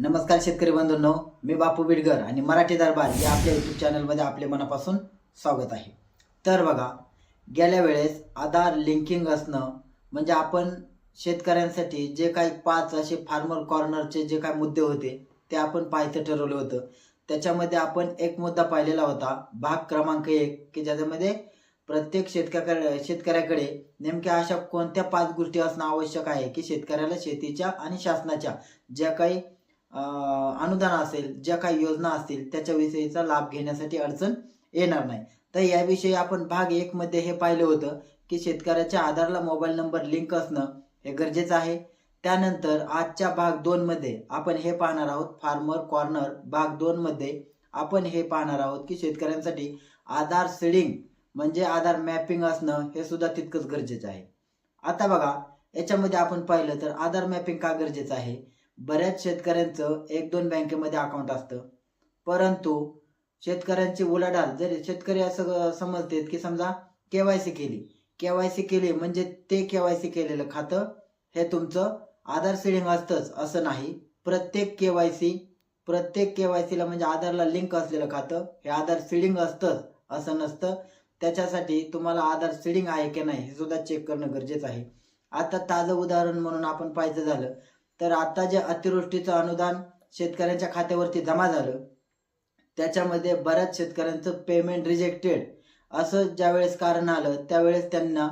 नमस्कार शेतकरी बंधूंनो मी बापू बिडगर आणि मराठी दरबार या आपल्या यूट्यूब चॅनलमध्ये आपले मनापासून स्वागत आहे. तर बघा गेल्या वेळेस आधार लिंकिंग असणं म्हणजे आपण शेतकऱ्यांसाठी जे काही पाच असे फार्मर कॉर्नरचे जे काही मुद्दे होते ते आपण पाहायचं ठरवलं होतं. त्याच्यामध्ये आपण एक मुद्दा पाहिलेला होता भाग क्रमांक एक की ज्याच्यामध्ये प्रत्येक शेतकऱ्याकडे शेतकऱ्याकडे नेमक्या अशा कोणत्या पाच गोष्टी असणं आवश्यक आहे की शेतकऱ्याला शेतीच्या आणि शासनाच्या ज्या काही अनुदान असेल ज्या काही योजना असतील त्याच्याविषयीचा लाभ घेण्यासाठी अडचण येणार नाही. तर याविषयी आपण भाग एक मध्ये हे पाहिलं होतं की शेतकऱ्याच्या आधारला मोबाईल नंबर लिंक असणं हे गरजेचं आहे. त्यानंतर आजच्या भाग दोन मध्ये आपण हे पाहणार आहोत फार्मर कॉर्नर भाग दोन मध्ये आपण हे पाहणार आहोत की शेतकऱ्यांसाठी आधार सीडिंग म्हणजे आधार मॅपिंग असणं हे सुद्धा तितकंच गरजेचं आहे. आता बघा याच्यामध्ये आपण पाहिलं तर आधार मॅपिंग का गरजेचं आहे? बऱ्याच शेतकऱ्यांचं एक दोन बँकेमध्ये अकाउंट असतं. परंतु शेतकऱ्यांची उलाढाल जरी शेतकरी असं समजतेत की समजा केवायसी केली केवायसी केली म्हणजे ते केवायसी केलेलं खातं हे तुमचं आधार सिडिंग असतंच असं नाही. प्रत्येक केवायसी प्रत्येक केवायसीला म्हणजे आधारला लिंक असलेलं खातं हे आधार सिडिंग असतंच असं नसतं. त्याच्यासाठी तुम्हाला आधार सिडिंग आहे की नाही हे सुद्धा चेक करणं गरजेचं आहे. आता ताजं उदाहरण म्हणून आपण पाहायचं झालं तर आता जे अतिवृष्टीचं अनुदान शेतकऱ्यांच्या खात्यावरती जमा झालं त्याच्यामध्ये बऱ्याच शेतकऱ्यांचं पेमेंट रिजेक्टेड असं ज्यावेळेस कारण आलं त्यावेळेस त्यांना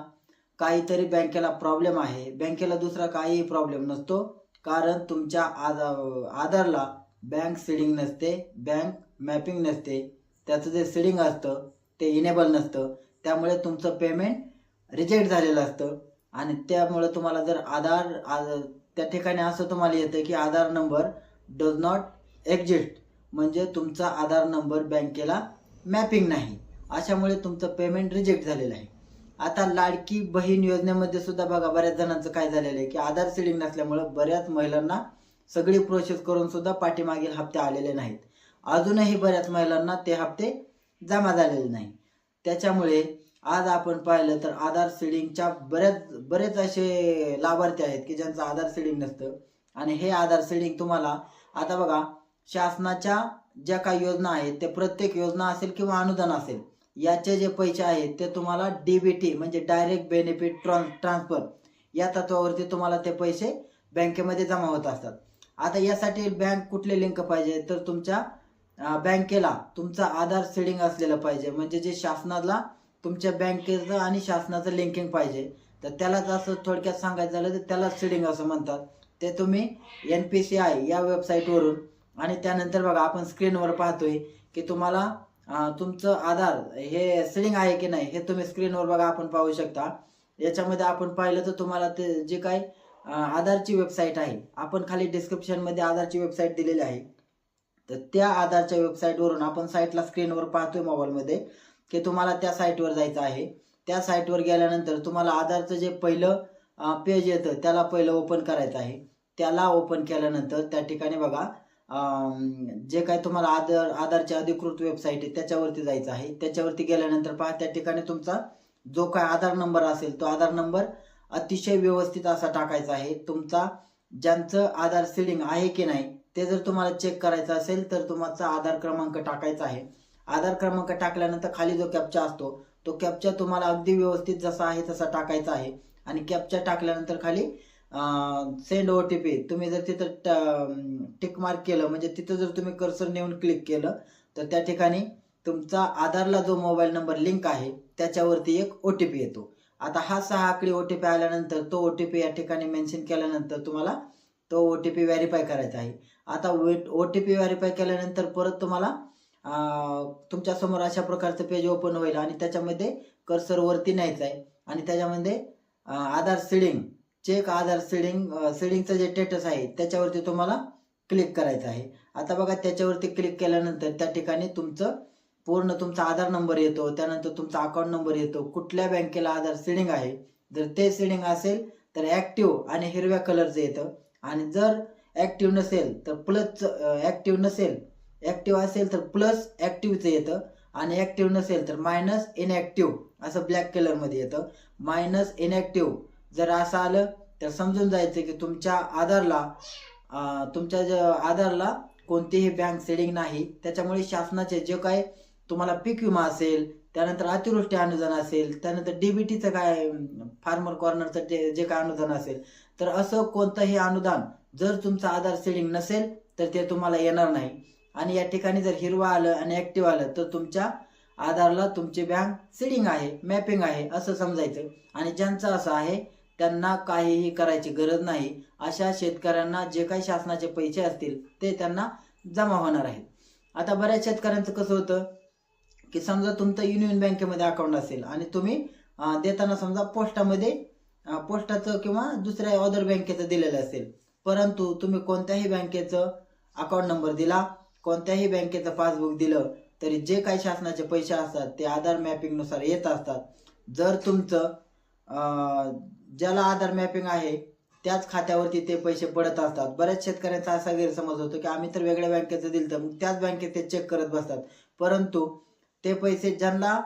काहीतरी बँकेला प्रॉब्लेम आहे. बँकेला दुसरा काहीही प्रॉब्लेम नसतो. कारण तुमच्या आधार आधारला बँक सिडिंग नसते बँक मॅपिंग नसते. त्याचं जे सिडिंग असतं ते इनेबल नसतं. त्यामुळे तुमचं पेमेंट रिजेक्ट झालेलं असतं. आणि त्यामुळे तुम्हाला जर आधार आ- त्या ठिकाणी असं तुम्हाला येतं की Aadhaar number does not exist म्हणजे तुमचा आधार नंबर बँकेला मॅपिंग नाही. अशामुळे तुमचं पेमेंट रिजेक्ट झालेलं आहे. आता लाडकी बहीण योजनेमध्ये सुद्धा बघा बऱ्याच जणांचं काय झालेलं आहे की आधार सिडिंग नसल्यामुळं बऱ्याच महिलांना सगळी प्रोसेस करून सुद्धा पाठीमागील हप्ते आलेले नाहीत. अजूनही बऱ्याच महिलांना ते हप्ते जमा झालेले नाही. त्याच्यामुळे आज आपण पाहिलं तर आधार सिडिंगच्या बऱ्याच बरेच असे लाभार्थी आहेत की ज्यांचं आधार सिडिंग नसतं. आणि हे आधार सिडिंग तुम्हाला आता बघा शासनाच्या ज्या काही योजना आहेत ते प्रत्येक योजना असेल किंवा अनुदान असेल याचे जे पैसे आहेत ते तुम्हाला डीबीटी म्हणजे डायरेक्ट बेनिफिट ट्रान्स ट्रान्सफर या तत्वावरती तुम्हाला ते पैसे बँकेमध्ये जमा होत असतात. आता यासाठी बँक कुठले लिंक पाहिजे? तर तुमच्या बँकेला तुमचा आधार सेडिंग असलेलं पाहिजे. म्हणजे जे शासनाला तुमच्या बँकेचं आणि शासनाचं लिंकिंग पाहिजे. तर त्यालाच असं थोडक्यात सांगायचं झालं तर त्याला सीडिंग असं म्हणतात. ते तुम्ही एन पी सी आय या वेबसाईटवरून आणि त्यानंतर बघा आपण स्क्रीनवर पाहतोय की तुम्हाला तुमचं आधार हे सीडिंग आहे की नाही हे तुम्ही स्क्रीनवर बघा आपण पाहू शकता. याच्यामध्ये आपण पाहिलं तर तुम्हाला ते जे काही आधारची वेबसाईट आहे आपण खाली डिस्क्रिप्शनमध्ये आधारची वेबसाईट दिलेली आहे. तर त्या आधारच्या वेबसाईटवरून आपण साईटला स्क्रीनवर पाहतोय मोबाईलमध्ये की तुम्हाला त्या साईटवर जायचं आहे. त्या साईटवर गेल्यानंतर तुम्हाला आधारचं जे पहिलं पेज येतं त्याला पहिलं ओपन करायचं आहे. त्याला ओपन केल्यानंतर त्या ठिकाणी बघा जे काय तुम्हाला आधार आधारची अधिकृत वेबसाईट आहे त्याच्यावरती जायचं आहे. त्याच्यावरती गेल्यानंतर पहा त्या ठिकाणी तुमचा जो काय आधार नंबर असेल तो आधार नंबर अतिशय व्यवस्थित असा टाकायचा आहे. तुमचा ज्यांचं आधार सिलिंग आहे की नाही ते जर तुम्हाला चेक करायचं असेल तर तुमचा आधार क्रमांक टाकायचा आहे. आधार क्रमांक टाकल्यानंतर खाली जो कॅप्चा असतो तो कॅप्चा तुम्हाला अगदी व्यवस्थित जसा आहे तसा टाकायचा आहे. आणि कॅप्चा टाकल्यानंतर खाली सेंड ओ टी पी तुम्ही जर तिथं टिक मार्क केलं म्हणजे तिथं जर तुम्ही कर्सर नेऊन क्लिक केलं तर त्या ठिकाणी तुमचा आधारला जो मोबाईल नंबर लिंक आहे त्याच्यावरती एक ओ टी पी येतो. आता हा सहा आकडी ओ टी पी आल्यानंतर तो ओ टी पी या ठिकाणी मेन्शन केल्यानंतर तुम्हाला तो ओ टी पी व्हॅरीफाय करायचा आहे. आता ओ टी पी व्हॅरीफाय केल्यानंतर परत तुम्हाला तुमच्यासमोर अशा प्रकारचं पेज ओपन होईल आणि त्याच्यामध्ये कर्सर वरती न्यायचं आहे. आणि त्याच्यामध्ये Aadhaar seeding check Aadhaar seeding सिडिंगचं जे स्टेटस आहे त्याच्यावरती तुम्हाला क्लिक करायचं आहे. आता बघा त्याच्यावरती क्लिक केल्यानंतर त्या ठिकाणी तुमचं पूर्ण तुमचा आधार नंबर येतो त्यानंतर तुमचा अकाउंट नंबर येतो. कुठल्या बँकेला आधार सिडिंग आहे? जर ते सिडिंग असेल तर ॲक्टिव्ह आणि हिरव्या कलरचं येतं. आणि जर ॲक्टिव्ह नसेल तर प्लस ॲक्टिव्ह नसेल ॲक्टिव्ह असेल तर प्लस ॲक्टिव्हचं येतं. आणि ॲक्टिव्ह नसेल तर मायनस इनॲक्टिव्ह असं ब्लॅक कलरमध्ये येतं. मायनस इनॲक्टिव्ह जर असं आलं तर समजून जायचं की तुमच्या आधारला तुमच्या ज- आधारला कोणतीही बँक सेडिंग नाही. त्याच्यामुळे शासनाचे जे काय तुम्हाला पीक विमा असेल त्यानंतर अतिवृष्टी अनुदान असेल त्यानंतर डीबीटीचं काय फार्मर कॉर्नरचं जे जे काय अनुदान असेल तर असं कोणतंही अनुदान जर तुमचं आधार सेडिंग नसेल तर ते तुम्हाला येणार नाही. आणि या ठिकाणी जर हिरवा आलं आणि ऍक्टिव्ह आलं तर तुमच्या आधारला तुमची बँक सिडिंग आहे मॅपिंग आहे असं समजायचं. आणि ज्यांचं असं आहे त्यांना काहीही करायची गरज नाही. अशा शेतकऱ्यांना जे काही शासनाचे पैसे असतील ते त्यांना जमा होणार आहेत. आता बऱ्याच शेतकऱ्यांचं कसं होतं की समजा तुमचं युनियन बँकेमध्ये अकाउंट असेल आणि तुम्ही देताना समजा पोस्टामध्ये पोस्टाचं किंवा दुसऱ्या अदर बँकेचं दिलेलं असेल परंतु तुम्ही कोणत्याही बँकेचं अकाउंट नंबर दिला कोणत्याही बँकेचं पासबुक दिलं तरी जे काही शासनाचे पैसे असतात ते आधार मॅपिंगनुसार येत असतात. जर तुमचं ज्याला आधार मॅपिंग आहे त्याच खात्यावरती ते पैसे पडत असतात. बऱ्याच शेतकऱ्यांचा असा गैरसमज होतो की आम्ही तर वेगळ्या बँकेचं दिलं तर मग त्याच बँकेत ते चेक करत बसतात. परंतु ते पैसे ज्यांना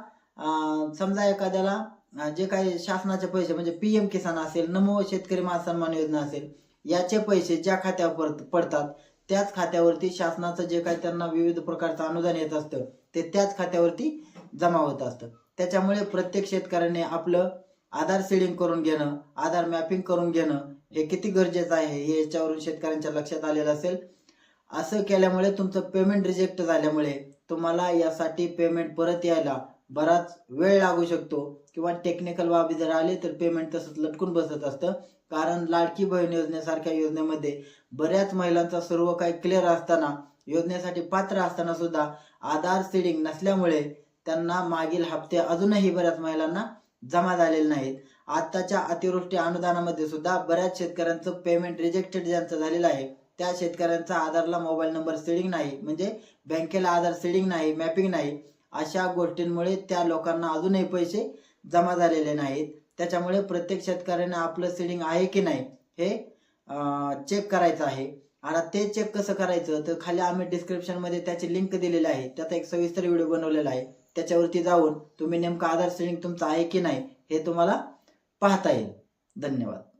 समजा एखाद्याला जे काही शासनाचे पैसे म्हणजे पी एम किसान असेल नमो शेतकरी महासन्मान योजना असेल याचे पैसे ज्या खात्यावर पडतात त्याच खात्यावरती शासनाचं जे काही त्यांना विविध प्रकारचं अनुदान येत असतं ते त्याच खात्यावरती जमा होत असतं. त्याच्यामुळे प्रत्येक शेतकऱ्याने आपलं आधार सीडिंग करून घेणं आधार मॅपिंग करून घेणं हे किती गरजेचं आहे हे याच्यावरून शेतकऱ्यांच्या लक्षात आलेलं असेल. असं केल्यामुळे तुमचं पेमेंट रिजेक्ट झाल्यामुळे तुम्हाला यासाठी पेमेंट परत यायला बराच वेळ लागू शकतो. किंवा टेक्निकल बाबी जर आली तर पेमेंट तसंच लटकून बसत असतं. कारण लाडकी बहीण योजनेसारख्या योजनेमध्ये बऱ्याच महिलांचा सर्व काही क्लिअर असताना योजनेसाठी पात्र असताना सुद्धा आधार सीडिंग नसल्यामुळे त्यांना मागील हप्ते अजूनही बऱ्याच महिलांना जमा झालेले नाहीत. आत्ताच्या अतिवृष्टी अनुदानामध्ये सुद्धा बऱ्याच शेतकऱ्यांचं पेमेंट रिजेक्टेड ज्यांचं झालेलं आहे त्या शेतकऱ्यांचा आधारला मोबाईल नंबर सीडिंग नाही म्हणजे बँकेला आधार सीडिंग नाही मॅपिंग नाही अशा गोष्टींमुळे त्या लोकांना अजूनही पैसे जमा झालेले नाहीत. त्याच्यामुळे प्रत्येक शेतकऱ्याने आपलं सीडिंग आहे की नाही हे चेक करायचं आहे. आता ते चेक कसं करायचं? तर खाली आम्ही डिस्क्रिप्शनमध्ये त्याची लिंक दिलेली आहे. त्याचा एक सविस्तर व्हिडिओ बनवलेला आहे. त्याच्यावरती जाऊन तुम्ही नेमकं आधार सीडिंग तुमचं आहे की नाही हे तुम्हाला पाहता येईल. धन्यवाद.